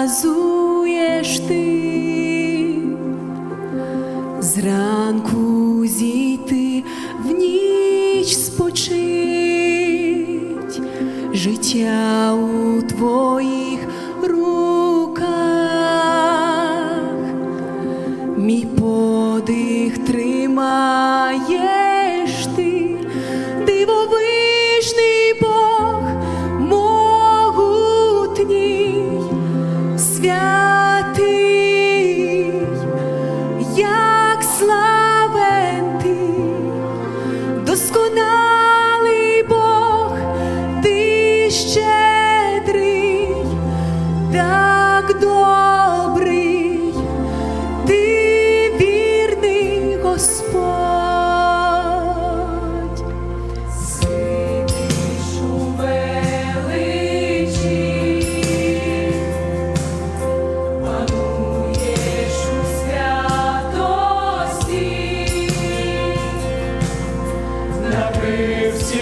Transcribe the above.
наказуєш ти, зранку зійти в ніч спочить, життя у твоїх руках, мій подих тримає. свят. ми всі.